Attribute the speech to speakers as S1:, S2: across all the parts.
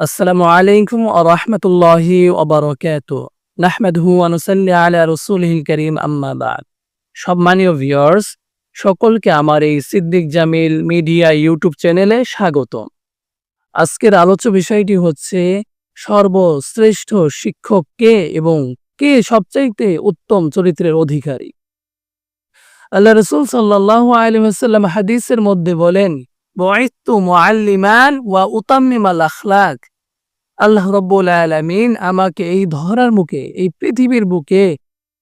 S1: আসসালামু আলাইকুম রহমতুল্লাহি ওবরকাত নাহমেদহু আনুসাল্লি আলা রসুলহিল করিম, আম্মা বাদ। সম্মানীয় ভিউয়ার্স, সকলকে আমার এই সিদ্দিক জামিল মিডিয়া ইউটিউব চ্যানেলে স্বাগত আজকের আলোচ্য বিষয়টি হচ্ছে, সর্বশ্রেষ্ঠ শিক্ষক কে এবং কে সবচাইতে উত্তম চরিত্রের অধিকারী? আল্লাহ রসুল সাল্লাহ আলহাম হাদিসের মধ্যে বলেন বয়তু মুআল্লিমান ওয়া উতাম্মিমাল আখলাক। আল্লাহ রব্বুল আলামিন আমাকে এই ধরার মুখে, এই পৃথিবীর বুকে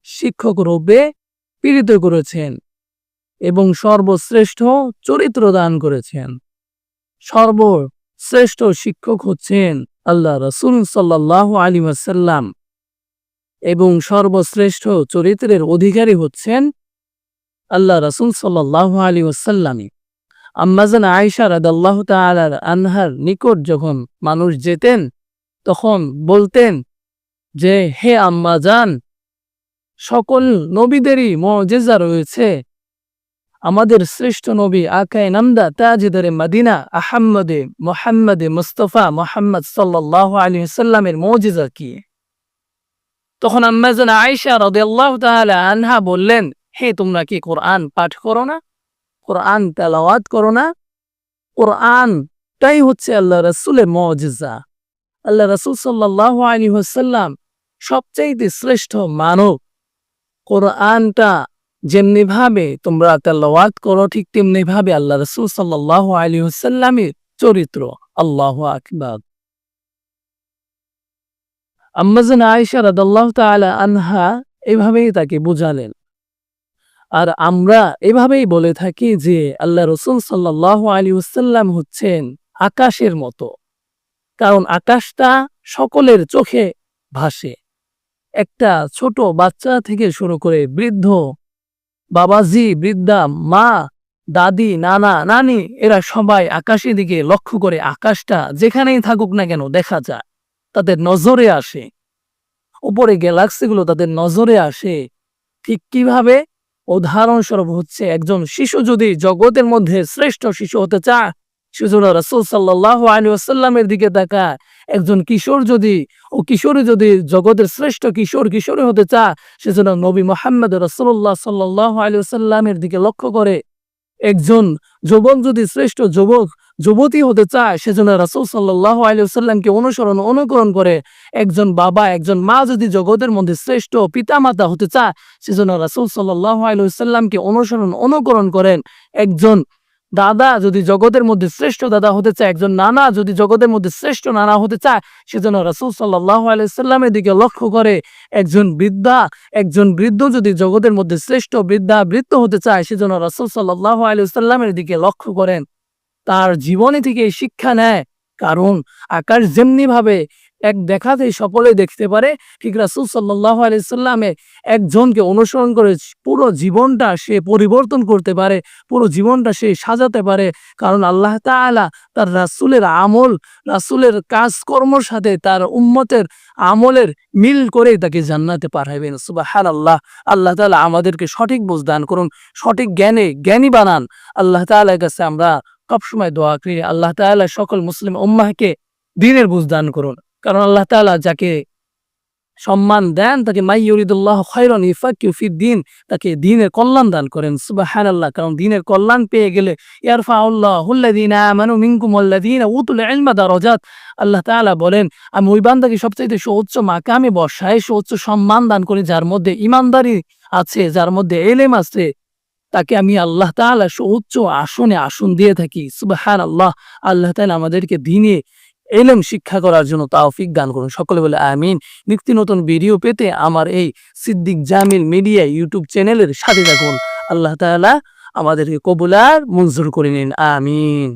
S1: শিক্ষক রূপে পীড়িত করেছেন এবং সর্বশ্রেষ্ঠ চরিত্র দান করেছেন। সর্বশ্রেষ্ঠ শিক্ষক হচ্ছেন আল্লাহ রসুল সাল্লাহ আলী ওয়াসাল্লাম এবং সর্বশ্রেষ্ঠ চরিত্রের অধিকারী হচ্ছেন আল্লাহ রসুল সাল্লাহ আলী ওয়াসাল্লামী আম্মাজান আয়সা রাদাল্লাহ তালার আনহার নিকট যখন মানুষ যেতেন তখন বলতেন যে, হে আম্মাজান সকল নবীদেরই মজেজা রয়েছে। আমাদের শ্রেষ্ঠ নবী আকায় নামদা তাজেদারে মাদিনা আহাম্মদে মোহাম্মদে মুস্তফা মোহাম্মদ সাল্লাহ আলী সাল্লামের মজিজা কি? তখন আম্মাজান আয়সা রদাল্লাহ তাহলে আনহা বললেন, হে, তোমরা কি কোরআন পাঠ করো না? কোরআন তেলাওয়াত করো না? কোরআনটাই হচ্ছে আল্লাহ রসুলের মজিজা। আল্লাহ রসুল সাল্লাহ আলী হাসাল্লাম সবচাইতে শ্রেষ্ঠ মানব। কোরআনটা যেমনি ভাবে তোমরা তেলাওয়াত করো, ঠিক তেমনি ভাবে আল্লাহ রসুল সাল্লাহ আলী হাসাল্লামের চরিত্র। আল্লাহ আকবাদ আম্মাজান আয়েশা রাদাল্লাহ তাআলা আনহা এভাবেই তাকে বুঝালেন। আর আমরা এভাবেই বলে থাকি যে আল্লাহ রসুল সাল্লাহ আলী ওসাল্লাম হচ্ছেন আকাশের মতো। কারণ আকাশটা সকলের চোখে ভাসে। একটা ছোট বাচ্চা থেকে শুরু করে বৃদ্ধ, বাবাজি, বৃদ্ধা, মা, দাদি, নানা, নানি, এরা সবাই আকাশের দিকে লক্ষ্য করে আকাশটা যেখানেই থাকুক না কেন দেখা যায়, তাদের নজরে আসে। উপরে গ্যালাক্সিগুলো তাদের নজরে আসে। ঠিক কীভাবে? উদাহরণস্বরূপ হচ্ছে একজন শিশু যদি জগতের মধ্যে শ্রেষ্ঠ শিশু হতে চায় সেজন্য রসুল সাল্লাহ আলী আসাল্লামের দিকে তাকায়। একজন কিশোর যদি, ও কিশোরী যদি জগতের শ্রেষ্ঠ কিশোর, কিশোরী হতে চায়, সেজন্য নবী মোহাম্মদ রসুল্লাহ সাল্লাহ আলী আসাল্লামের দিকে লক্ষ্য করে। একজন যুবক যদি শ্রেষ্ঠ যুবক, যুবতী হতে চায়, সেজন্য রাসুল সাল্লাহ আলিয়াল্লামকে অনুসরণ, অনুকরণ করে। একজন বাবা, একজন মা যদি জগতের মধ্যে শ্রেষ্ঠ পিতামাতা হতে চায়, সেজন্য রাসুল সাল্লাহ আলিয়াল্লামকে অনুসরণ, অনুকরণ করেন। একজন দাদা যদি জগতের মধ্যে শ্রেষ্ঠ দাদা হতে চায়, একজন নানা যদি জগতের মধ্যে শ্রেষ্ঠ নানা হতে চায়, সেজন্য রাসুল সাল্লাহ আলাইসাল্লামের দিকে লক্ষ্য করে একজন বৃদ্ধা, একজন বৃদ্ধ যদি জগতের মধ্যে শ্রেষ্ঠ বৃদ্ধা, বৃদ্ধ হতে চায়, সেজন্য রাসুল সাল্লাহ আলাইসাল্লামের দিকে লক্ষ্য করেন। তার জীবনে থেকে শিক্ষা নেয়, কারণ আকাশ যেমনি ভাবে এক দেখাতে সকলে দেখতে পারে ঠিক রাসুল সাল্লাহ আলাইসাল্লামে একজনকে অনুসরণ করে পুরো জীবনটা সে পরিবর্তন করতে পারে, পুরো জীবনটা সে সাজাতে পারে। কারণ আল্লাহ তালা তার রাসুলের আমল, রাসুলের কাজকর্মর সাথে তার উম্মতের আমলের মিল করে তাকে জান্নাতে পাঠাইবেন। সুবাহ আল্লাহ আল্লাহ তালা আমাদেরকে সঠিক বোঝ দান করুন, সঠিক জ্ঞানে জ্ঞানী বানান। আল্লাহ তালার কাছে আমরা সবসময় দোয়া করি। আল্লাহ তালা সকল মুসলিম উম্মাহকে দিনের বুঝ দান করুন। কারণ আল্লাহ তালা যাকে সম্মান দেন, তাকে মাইয়ুরিদুল্লাহ খৈরন ইফাকিউফির দিন, তাকে দিনের কল্যাণ দান করেন। সুবাহান আল্লাহ কারণ দিনের কল্যাণ পেয়ে গেলে ইয়ারফা আল্লাহ হুল্লাদিন আমানু মিনকুম উতুল ইলমা দারাজাত। আল্লাহ তাআলা বলেন, আমি ওই বান্দাকে সবচাইতে সুউচ্চ মাকামে বসায়, সুউচ্চ সম্মান দান করি যার মধ্যে ইমানদারি আছে, যার মধ্যে এলেম আছে। তাকে আমি আল্লাহ তাআলা সুউচ্চ আসনে আসন দিয়ে থাকি। সুবাহান আল্লাহ আল্লাহ তাআলা আমাদেরকে দিনে এলেম শিক্ষা করার জন্য তাওফিক দান করুন। সকলে বলে আমিন। নিত্য নতুন ভিডিও পেতে আমার এই সিদ্দিক জামিল মিডিয়া ইউটিউব চ্যানেলের সাথে থাকুন। আল্লাহ তালা আমাদেরকে কবুলার মঞ্জুর করে নিন। আমিন।